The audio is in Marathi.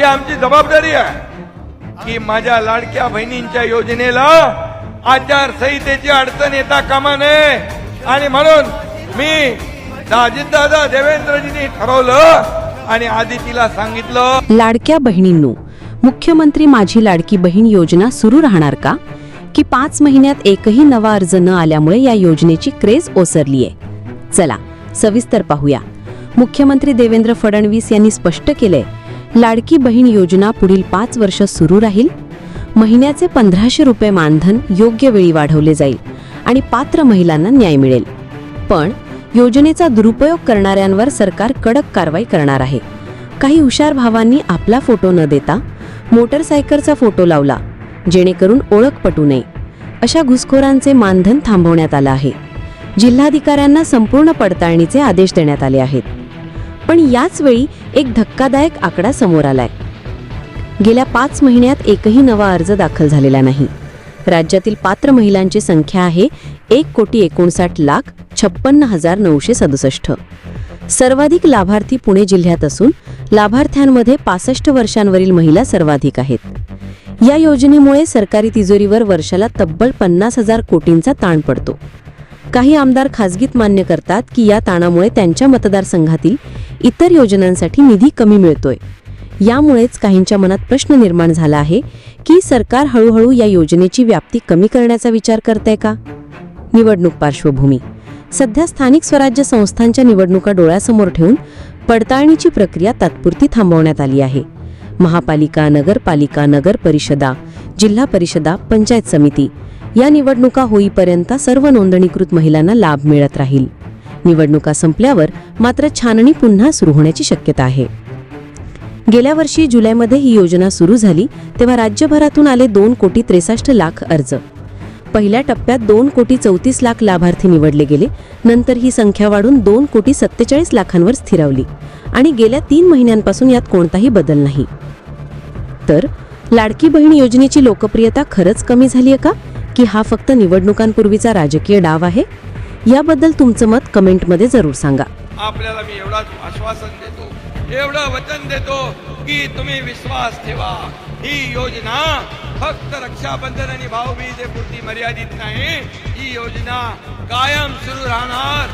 ही आमची जबाबदारी आहे की माझ्या लाडक्या बहिणींच्या योजनेला आचारसंहितेची अडचण येता कामा नये. आणि म्हणून मी दादा देवेंद्रजींनी ठरवलं आणि आदितीला सांगितलं. लाडक्या बहिणींनो मुख्यमंत्री माझी लाडकी बहीण योजना सुरू राहणार का? की पाच महिन्यात एकही नवा अर्ज न आल्यामुळे या योजनेची क्रेज ओसरलीय? चला सविस्तर पाहूया. मुख्यमंत्री देवेंद्र फडणवीस यांनी स्पष्ट केलंय लाडकी बहीण योजना पुढील पाच वर्ष सुरू राहील. महिन्याचे पंधराशे रुपये मानधन योग्य वेळी वाढवले जाईल आणि पात्र महिलांना न्याय मिळेल. पण योजनेचा दुरुपयोग करणाऱ्यांवर सरकार कडक कारवाई करणार आहे. काही हुशार भावांनी आपला फोटो न देता मोटरसायकलचा फोटो लावला जेणेकरून ओळख पटू नये. अशा घुसखोरांचे मानधन थांबवण्यात आलं आहे. जिल्हाधिकाऱ्यांना संपूर्ण पडताळणीचे आदेश देण्यात आले आहेत. पण याच वेळी एक धक्कादायक आकडा समोर आलाय. गेल्या पाच महिन्यात एकही नवा अर्ज दाखल झालेला नाही. राज्यातील पात्र महिलांची संख्या आहे एक कोटी एकोणसाठ लाख छप्पन्न हजार नऊशे सदुसष्ट. सर्वाधिक लाभार्थी पुणे जिल्ह्यात असून लाभार्थ्यांमध्ये पासष्ट वर्षांवरील महिला सर्वाधिक आहेत. या योजनेमुळे सरकारी तिजोरीवर वर्षाला तब्बल पन्नास हजार कोटींचा ताण पडतो. काही आमदार खासगीत मान्य करतात की या ताणामुळे त्यांच्या मतदारसंघातील इतर योजनांसाठी निधी कमी मिळतोय. यामुळेच काहींच्या मनात प्रश्न निर्माण झाला आहे की सरकार हळूहळू या योजनेची व्याप्ती कमी करण्याचा विचार करतंय का? निवडणूक पार्श्वभूमी. सध्या स्थानिक स्वराज्य संस्थांच्या निवडणुका डोळ्यासमोर ठेवून पडताळणीची प्रक्रिया तात्पुरती थांबवण्यात आली आहे. महापालिका नगरपालिका नगर परिषदा जिल्हा परिषदा पंचायत समिती या निवडणुका होईपर्यंत सर्व नोंदणीकृत महिलांना लाभ मिळत राहील. निवडणुका संपल्यावर मात्र छाननी पुन्हा सुरू होण्याची शक्यता आहे. गेल्या वर्षी जुलैमध्ये ही योजना सुरू झाली तेव्हा राज्यभरातून आले दोन कोटी त्रेसष्ट लाख अर्ज. पहिल्या टप्प्यात दोन कोटी चौतीस लाख लाभार्थी निवडले गेले नंतर ही संख्या वाढून दोन कोटी सत्तेचाळीस लाखांवर स्थिरावली आणि गेल्या तीन महिन्यांपासून यात कोणताही बदल नाही. तर लाडकी बहीण योजनेची लोकप्रियता खरंच कमी झाली आहे का? की हा फक्त निवडणुकांपूर्वीचा राजकीय डाव आहे? याबद्दल तुमचं मत कमेंटमध्ये जरूर सांगा. आपल्याला मी एवढाच आश्वासन देतो एवढं वचन देतो की तुम्ही विश्वास ठेवा. ही योजना फक्त रक्षाबंधन आणि भाऊबीजेपुरती मर्यादित नाही ही योजना कायम सुरू राहणार.